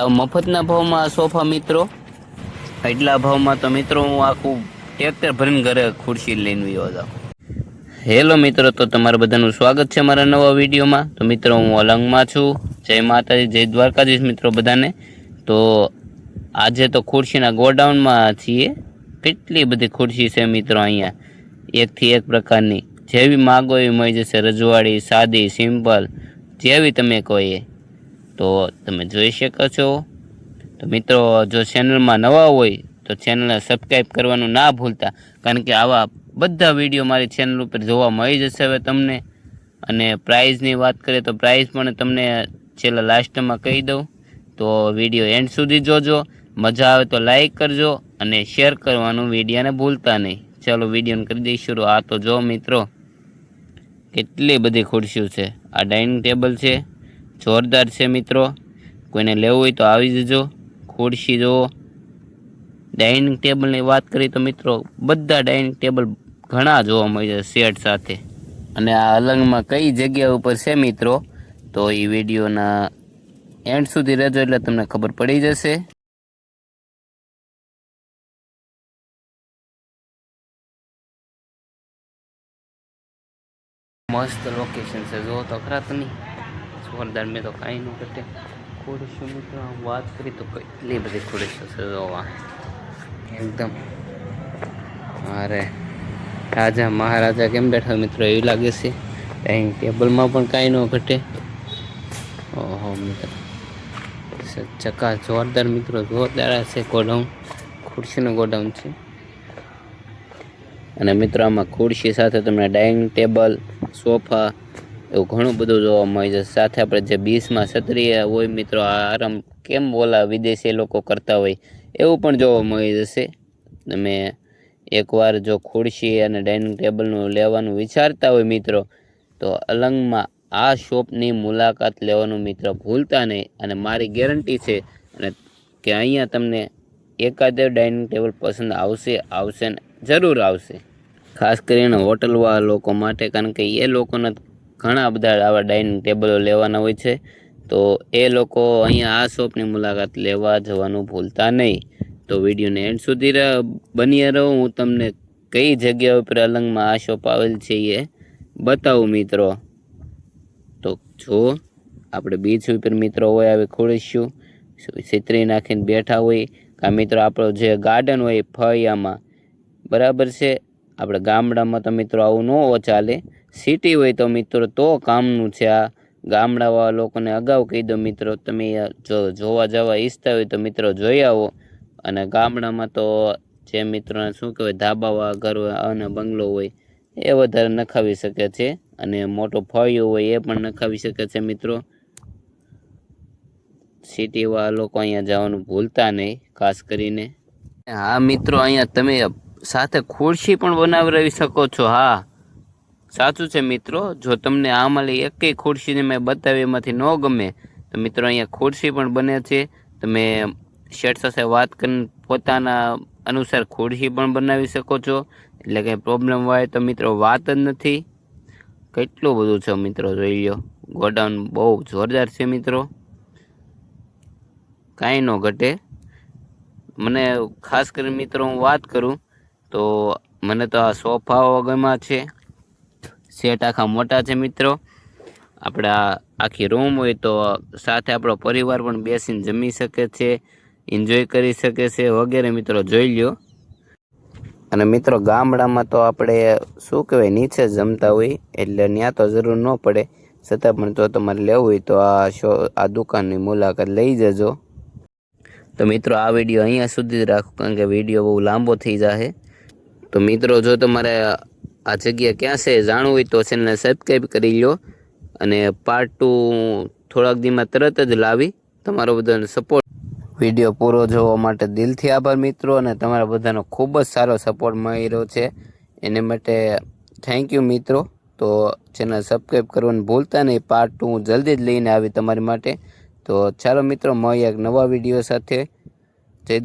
સાવ મફતના ભાવમાં સોફા મિત્રો? એટલા ભાવમાં તો મિત્રો હું આખું ટ્રેક્ટર ભરીને ઘરે ખુરશી લઈને ગયો હતો હેલો મિત્રો, તો તમારા બધાનું સ્વાગત છે મારા નવા વિડીયોમાં. તો મિત્રો, હું અલંગમાં છું. જય માતાજી, જય દ્વારકાધીશ મિત્રો બધાને. તો આજે તો ખુરશીના ગોડાઉનમાં છીએ. કેટલી બધી ખુરશી છે મિત્રો અહીંયા? એકથી એક પ્રકારની. જેવી માગો એવી મળી જશે. રજવાડી, સાદી, સિમ્પલ, જેવી તમે કહો એ તો તમે જોઈ શકો છો. તો મિત્રો, જો ચેનલમાં નવા હોય, તો ચેનલને સબસ્ક્રાઈબ કરવાનું ના ભૂલતા, કારણ કે આવા બધા વીડિયો મારી ચેનલ ઉપર જોવા મળી જશે હવે તમને. અને પ્રાઇઝની વાત કરીએ તો પ્રાઇઝ પણ તમને છેલ્લા લાસ્ટમાં કહી દઉં. તો વીડિયો એન્ડ સુધી જોજો. મજા આવે તો લાઈક કરજો અને શેર કરવાનું વિડીયોને ભૂલતા નહીં. ચાલો વિડીયોને કરી દઈશું શરૂ આ તો જો મિત્રો, કેટલી બધી ખુરશીઓ છે. આ ડાઇનિંગ ટેબલ છે. જોરદાર છે મિત્રો. કોઈને લેવું હોય તો આવી જજો. ખુરશી જુઓ ડાઇનિંગ ટેબલની વાત કરીએ તો મિત્રો, બધા ડાઇનિંગ ટેબલ ઘણા જોવા મળી છે સેટ સાથે. અને આ અલંગમાં કઈ જગ્યા ઉપર છે મિત્રો? તો એ વિડીયોના એન્ડ સુધી રહેજો એટલે તમને ખબર પડી જશે. મસ્ત લોકેશન છે જુઓ તો ખરા તમે. જોરદાર, મેં તો કાંઈ ન ઘટે. ખુરશીઓ મિત્રો વાત કરી તો કેટલી બધી ખુરશીઓ છે જોવા એકદમ. અરે રાજા, મહારાજા કેમ બેઠા મિત્રો? એવું લાગે છે. ડાઇનિંગ ટેબલમાં પણ કાંઈ ન ઘટે. ઓહો, મિત્રો. ચકા જોરદાર મિત્રો, જોરદાર છે ગોડાઉન. ખુરશીનું ગોડાઉન છે. અને મિત્રો, આમાં ખુરશી સાથે તમને ડાઇનિંગ ટેબલ, સોફા એવું ઘણું બધું જોવા મળી જશે સાથે આપણે જે બીસમાં ક્ષત્રિય હોય મિત્રો આરામ કેમ બોલા વિદેશી લોકો કરતા હોય, એવું પણ જોવા મળી જશે તમે એકવાર જો ખુરશી અને ડાઇનિંગ ટેબલનું લેવાનું વિચારતા હોય મિત્રો, તો અલંગમાં આ શોપની મુલાકાત લેવાનું મિત્ર ભૂલતા નહીં અને મારી ગેરંટી છે અને કે અહીંયા તમને એકાદ ડાઇનિંગ ટેબલ પસંદ આવશે આવશે ને જરૂર આવશે. ખાસ કરીને હોટલવાળા લોકો માટે, કારણ કે એ લોકોના ઘણા બધા આવા ડાઇનિંગ ટેબલો લેવાના હોય છે. તો એ લોકો અહીંયા આ શોપની મુલાકાત લેવા જવાનું ભૂલતા નહીં. તો વિડીયોને એન્ડ સુધી બની રહો. હું તમને કઈ જગ્યા ઉપર અલંગમાં આ શોપ આવેલ છે એ બતાવું મિત્રો. તો જો, આપણે બીચ ઉપર મિત્રો હોય આવે ખોડીશું છેતરી નાખીને બેઠા હોય. કાં મિત્રો આપણો જે ગાર્ડન હોય ફળિયામાં. બરાબર છે? આપણે ગામડામાં તો મિત્રો આવું ન ચાલે. સિટી હોય તો મિત્રો તો કામનું છે આ. ગામડાવાળા લોકોને અગાઉ કહી દો મિત્રો, તમે જો જોવા જવા ઈચ્છતા હોય તો મિત્રો જોઈ આવો. અને ગામડામાં તો જે મિત્રોને શું કહેવાય, ધાબાવાળા ઘર હોય અને બંગલો હોય, એ વધારે નખાવી શકે છે. અને મોટો ફળિયો હોય એ પણ નખાવી શકે છે મિત્રો. સિટીવાળા લોકો અહીંયા જવાનું ભૂલતા નહીં, ખાસ કરીને. હા, મિત્રો, અહીંયા તમે સાથે ખુરશી પણ બનાવી શકો છો, હા. સાચું છે મિત્રો, જો તમને આમાંની એકેય ખુરશીને મેં બતાવી, એમાંથી ન ગમે, તો મિત્રો અહીંયા ખુરશી પણ બને છે. તમે શેઠ સાથે વાત કરીને પોતાના અનુસાર ખુરશી પણ બનાવી શકો છો. એટલે કંઈ પ્રોબ્લેમ હોય તો મિત્રો વાત જ નથી. કેટલું બધું છે મિત્રો જોઈ લો ગોડાઉન બહુ જોરદાર છે મિત્રો. કાંઈ ન ઘટે. મને ખાસ કરીને મિત્રો હું વાત કરું, તો મને તો આ સોફાઓ ગમ્યા છે. સેટ આખા મોટા છે મિત્રો. આપણા આખી રૂમ હોય તો સાથે આપણો પરિવાર પણ બેસીને જમી શકે છે એન્જોય કરી શકે છે વગેરે મિત્રો, જોઈ લ્યો. અને મિત્રો, ગામડામાં તો આપણે શું કહેવાય, નીચે જમતા હોય, એટલે ત્યાં તો જરૂર ન પડે. છતાં પણ જો તમારે લેવું હોય તો આ શો, આ દુકાનની મુલાકાત લઈ જજો. તો મિત્રો, આ વીડિયો અહીંયા સુધી જ રાખો, કારણ કે વીડિયો બહુ લાંબો થઈ જશે તો મિત્રો, જો તમારે આ જગ્યા ક્યાં છે જાણવું હોય તો ચેનલને સબસ્ક્રાઈબ કરી લો અને પાર્ટ ટુ થોડાક દીમાં તરત જ લાવી તમારો બધાનો સપોર્ટ વીડિયો પૂરો જોવા માટે દિલથી આભાર મિત્રો અને તમારા બધાનો ખૂબ જ સારો સપોર્ટ મળી રહ્યો છે. એને માટે થેન્ક યુ મિત્રો. તો ચેનલ સબસ્ક્રાઈબ કરવાનું ભૂલતા નહીં. પાર્ટ ટુ હું જલ્દી જ લઈને આવી તમારી માટે. તો ચાલો મિત્રો, મળીએ એક નવા વીડિયો સાથે. જય